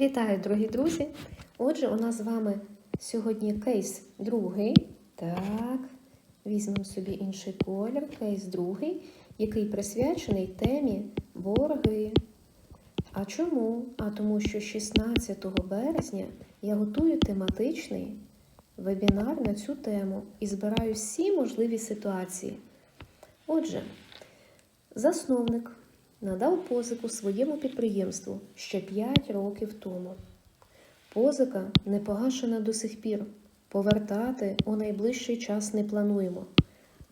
Вітаю, дорогі друзі! Отже, у нас з вами сьогодні кейс другий. Так, візьмемо собі інший колір, кейс другий, який присвячений темі борги. А чому? А тому що 16 березня я готую тематичний вебінар на цю тему і збираю всі можливі ситуації. Отже, засновник надав позику своєму підприємству ще 5 років тому. Позика не погашена до сих пір. Повертати у найближчий час не плануємо.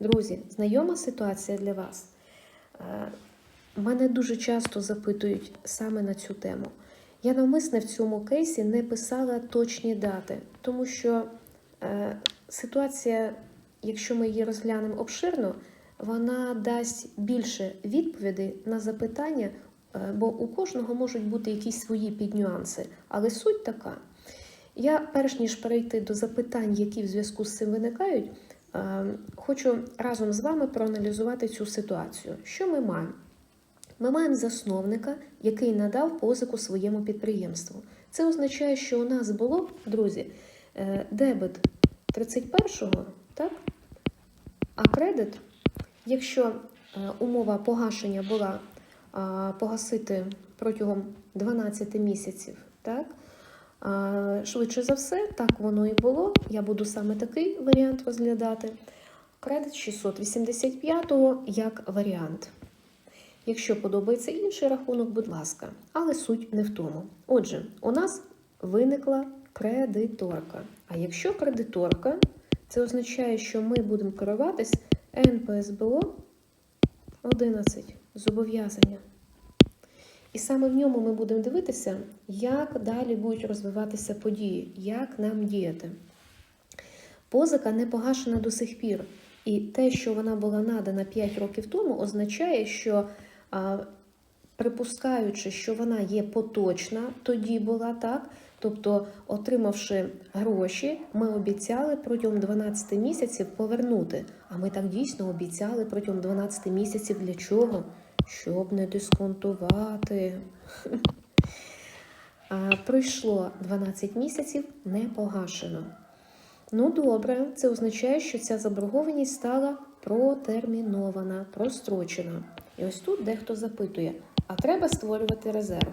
Друзі, знайома ситуація для вас? Е, Мене дуже часто запитують саме на цю тему. Я навмисне в цьому кейсі не писала точні дати, тому що е, ситуація, якщо ми її розглянемо обширно, вона дасть більше відповідей на запитання, е, бо у кожного можуть бути якісь свої піднюанси. Але суть така. Я, перш ніж перейти до запитань, які в зв'язку з цим виникають, е, хочу разом з вами проаналізувати цю ситуацію. Що ми маємо? Ми маємо засновника, який надав позику своєму підприємству. Це означає, що у нас було, друзі, е, дебет 31-го, так? А кредит, якщо е, умова погашення була погасити протягом 12 місяців, так? Швидше за все, так воно і було. Я буду саме такий варіант розглядати. Кредит 685-го як варіант. Якщо подобається інший рахунок, будь ласка, але суть не в тому. Отже, у нас виникла кредиторка. А якщо кредиторка, це означає, що ми будемо керуватись НПСБО 11 зобов'язання. І саме в ньому ми будемо дивитися, як далі будуть розвиватися події, як нам діяти. Позика не погашена до сих пір. І те, що вона була надана 5 років тому, означає, що припускаючи, що вона є поточна, тоді була так. Тобто, отримавши гроші, ми обіцяли протягом 12 місяців повернути. А ми так дійсно обіцяли протягом 12 місяців для чого? Щоб не дисконтувати. Пройшло 12 місяців не погашено. Ну, добре, це означає, що ця заборгованість стала протермінована, прострочена. І ось тут дехто запитує: а треба створювати резерв?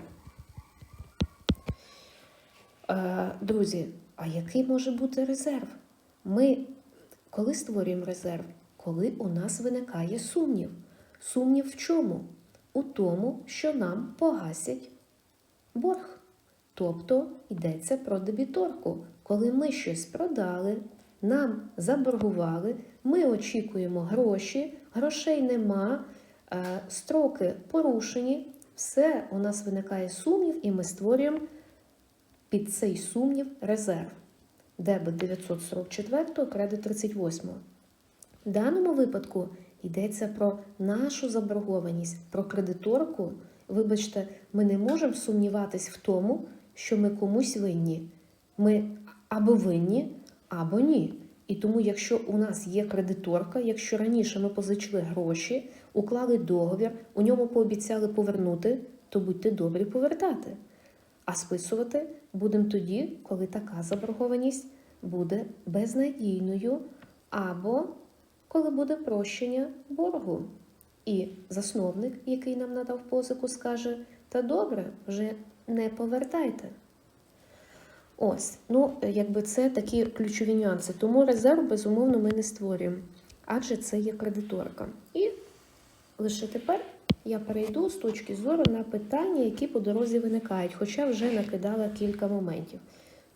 Е, Друзі, а який може бути резерв? Ми коли створюємо резерв? Коли у нас виникає сумнів. Сумнів в чому? У тому, що нам погасять борг. Тобто йдеться про дебіторку. Коли ми щось продали, нам заборгували, ми очікуємо гроші, грошей нема, е, строки порушені, все, у нас виникає сумнів, і ми створюємо під цей сумнів резерв. Дебет 944, кредит 38. В даному випадку йдеться про нашу заборгованість, про кредиторку. Вибачте, ми не можемо сумніватись в тому, що ми комусь винні. Ми або винні, або ні. І тому, якщо у нас є кредиторка, якщо раніше ми позичили гроші, уклали договір, у ньому пообіцяли повернути, то будьте добрі повертати. А списувати будемо тоді, коли така заборгованість буде безнадійною, або коли буде прощення боргу. І засновник, який нам надав позику, скаже: Та добре, вже не повертайте. Ось, ну, якби це такі ключові нюанси. Тому резерв, безумовно, ми не створюємо, адже це є кредиторка. І лише тепер я перейду з точки зору на питання, які по дорозі виникають, хоча вже накидала кілька моментів.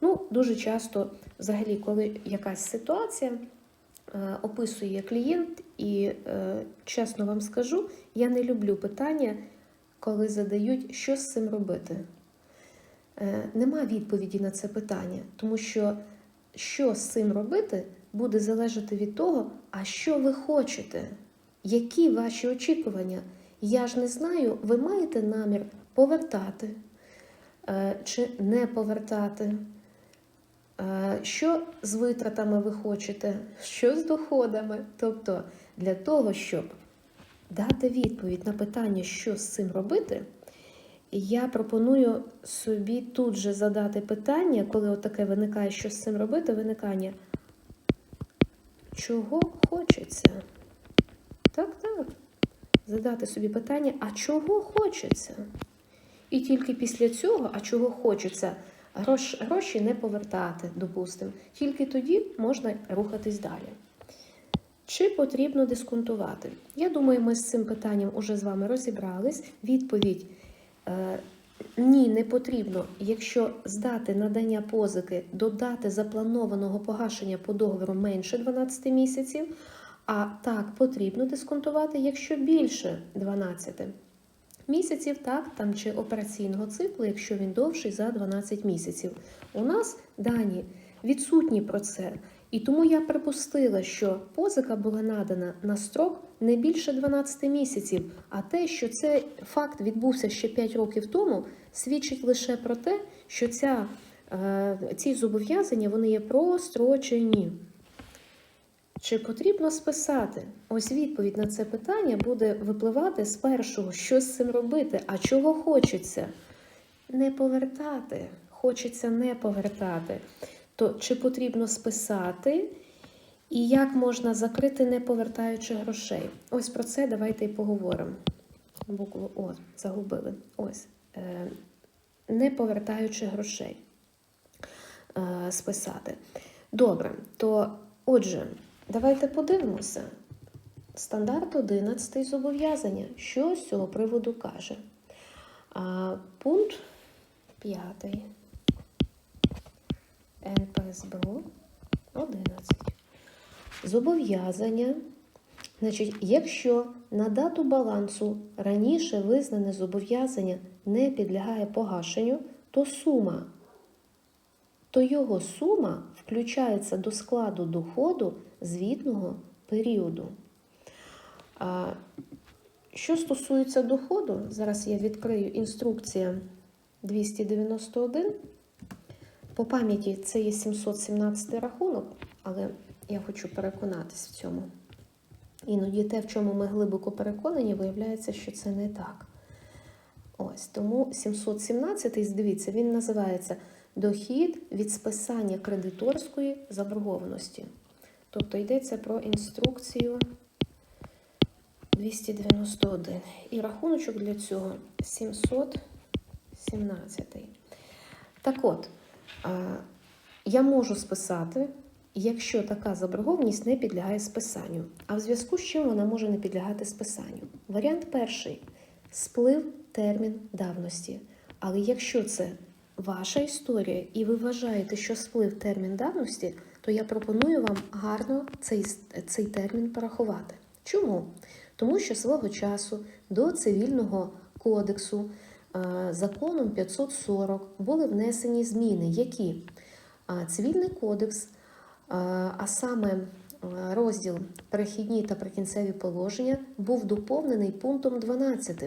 Ну, дуже часто, взагалі, коли якась ситуація е, описує клієнт, і е, чесно вам скажу, я не люблю питання, коли задають, що з цим робити. Е, Нема відповіді на це питання, тому що що з цим робити, буде залежати від того, а що ви хочете, які ваші очікування. Я ж не знаю, ви маєте намір повертати е, чи не повертати. Е, Що з витратами ви хочете, що з доходами. Тобто, для того, щоб дати відповідь на питання, що з цим робити, я пропоную собі тут же задати питання, коли отаке виникає, що з цим робити, виникання. Чого хочеться? Так, так. Задати собі питання, а чого хочеться? І тільки після цього, а чого хочеться, гроші не повертати, допустимо. Тільки тоді можна рухатись далі. Чи потрібно дисконтувати? Я думаю, ми з цим питанням уже з вами розібрались. Відповідь е, ні, не потрібно. Якщо здати надання позики до дати запланованого погашення по договору менше 12 місяців, а так потрібно дисконтувати, якщо більше 12 місяців, так, там чи операційного циклу, якщо він довший за 12 місяців. У нас дані відсутні про це. І тому я припустила, що позика була надана на строк не більше 12 місяців. А те, що цей факт відбувся ще 5 років тому, свідчить лише про те, що ця, е, ці зобов'язання вони є прострочені. Чи потрібно списати? Ось відповідь на це питання буде випливати з першого, що з цим робити, а чого хочеться? Не повертати. Хочеться не повертати. То чи потрібно списати, і як можна закрити, не повертаючи грошей? Ось про це давайте і поговоримо. Букву О, загубили. Ось. Е, не повертаючи грошей. Е, списати. Добре, то отже. Давайте подивимося. Стандарт 11 зобов'язання. Що з цього приводу каже? А, Пункт 5. НПСБУ 11. Зобов'язання. Значить, якщо на дату балансу раніше визнане зобов'язання не підлягає погашенню, то сума, то його сума включається до складу доходу звітного періоду. Що стосується доходу, зараз я відкрию інструкція 291. По пам'яті це є 717 рахунок, але я хочу переконатись в цьому. Іноді те, в чому ми глибоко переконані, виявляється, що це не так. Ось тому 717, дивіться, він називається дохід від списання кредиторської заборгованості. Тобто йдеться про інструкцію 291. І рахуночок для цього 717. Так от, я можу списати, якщо така заборгованість не підлягає списанню. А в зв'язку з чим вона може не підлягати списанню? Варіант перший сплив термін давності. Але якщо це ваша історія, і ви вважаєте, що сплив термін давності, то я пропоную вам гарно цей, цей термін порахувати. Чому? Тому що свого часу до цивільного кодексу законом 540 були внесені зміни, які цивільний кодекс, а саме розділ перехідні та прикінцеві положення, був доповнений пунктом 12.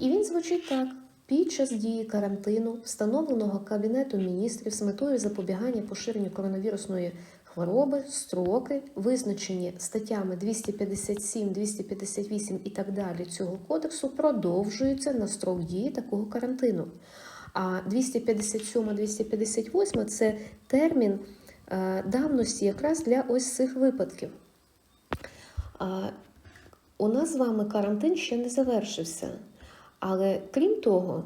І він звучить так. Під час дії карантину, встановленого Кабінетом міністрів з метою запобігання поширенню коронавірусної хвороби, строки, визначені статтями 257, 258 і так далі цього кодексу, продовжуються на строк дії такого карантину. А 257, 258 це термін е, давності якраз для ось цих випадків. У нас з вами карантин ще не завершився. Але крім того,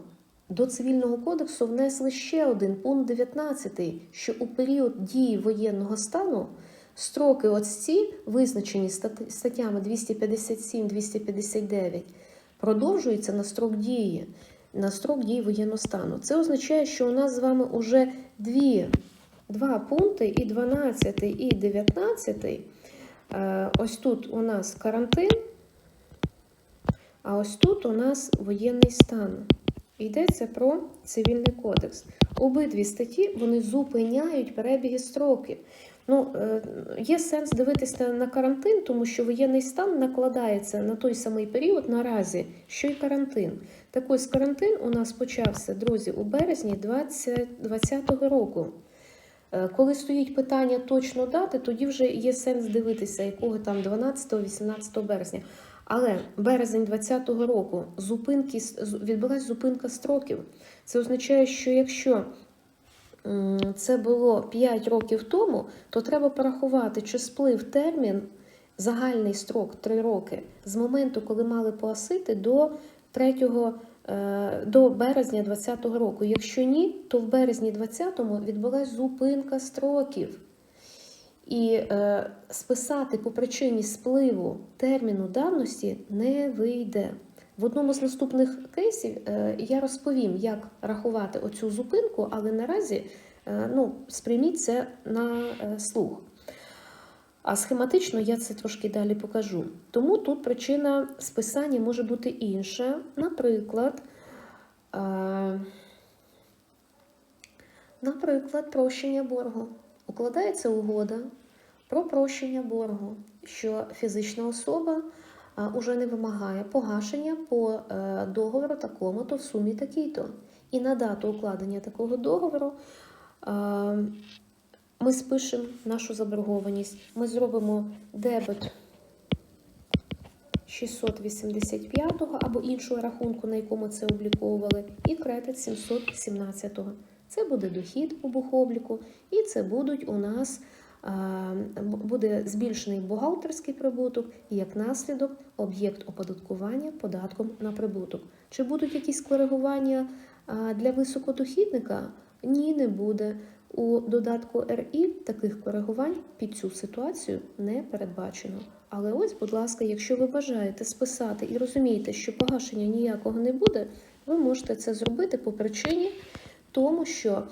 до цивільного кодексу внесли ще один пункт 19, що у період дії воєнного стану строки ось ці, визначені статтями 257-259, продовжуються на строк дії, на строк дії воєнного стану. Це означає, що у нас з вами вже дві, два пункти, і 12, і 19. Е, ось тут у нас карантин. А ось тут у нас воєнний стан. Йдеться про цивільний кодекс. Обидві статті вони зупиняють перебіги строків. Ну, е, Є сенс дивитися на карантин, тому що воєнний стан накладається на той самий період наразі, що й карантин. Так ось карантин у нас почався, друзі, у березні 2020 року. Е, коли стоїть питання точно дати, тоді вже є сенс дивитися, якого там 12-18 березня. Але березень 2020 року зупинки, відбулася зупинка строків. Це означає, що якщо це було 5 років тому, то треба порахувати, чи сплив термін, загальний строк 3 роки, з моменту, коли мали погасити, до 3 е, до березня 2020 року. Якщо ні, то в березні 2020 відбулася зупинка строків. І е, списати по причині спливу терміну давності не вийде. В одному з наступних кейсів е, я розповім, як рахувати оцю зупинку, але наразі е, ну, сприйміть це на е, слух. А схематично я це трошки далі покажу. Тому тут причина списання може бути інша. Наприклад, е, наприклад, прощення боргу. Укладається угода про прощення боргу, що фізична особа а, уже не вимагає погашення по е, договору такому-то в сумі такій-то. І на дату укладення такого договору а, ми спишемо нашу заборгованість. Ми зробимо дебет 685 або іншого рахунку, на якому це обліковували, і кредит 717. -го. Це буде дохід у бухобліку, і це будуть у нас буде збільшений бухгалтерський прибуток і як наслідок об'єкт оподаткування податком на прибуток. Чи будуть якісь коригування для високодохідника? Ні, не буде. У додатку РІ таких коригувань під цю ситуацію не передбачено. Але ось, будь ласка, якщо ви бажаєте списати і розумієте, що погашення ніякого не буде, ви можете це зробити по причині тому, що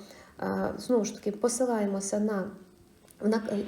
знову ж таки посилаємося на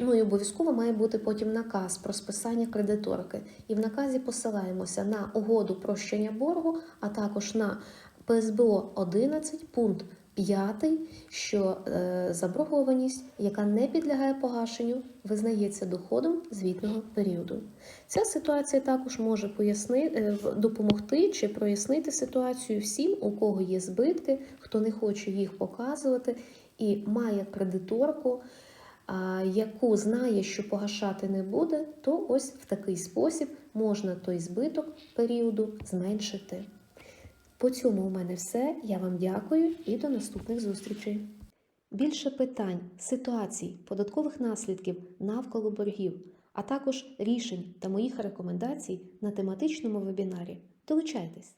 Ну і обов'язково має бути потім наказ про списання кредиторки. І в наказі посилаємося на угоду прощення боргу, а також на ПСБО 11, пункт 5, що е, заборгованість, яка не підлягає погашенню, визнається доходом звітного періоду. Ця ситуація також може пояснити, е, допомогти чи прояснити ситуацію всім, у кого є збитки, хто не хоче їх показувати і має кредиторку а, яку знає, що погашати не буде, то ось в такий спосіб можна той збиток періоду зменшити. По цьому у мене все. Я вам дякую і до наступних зустрічей. Більше питань, ситуацій, податкових наслідків навколо боргів, а також рішень та моїх рекомендацій на тематичному вебінарі. Долучайтесь!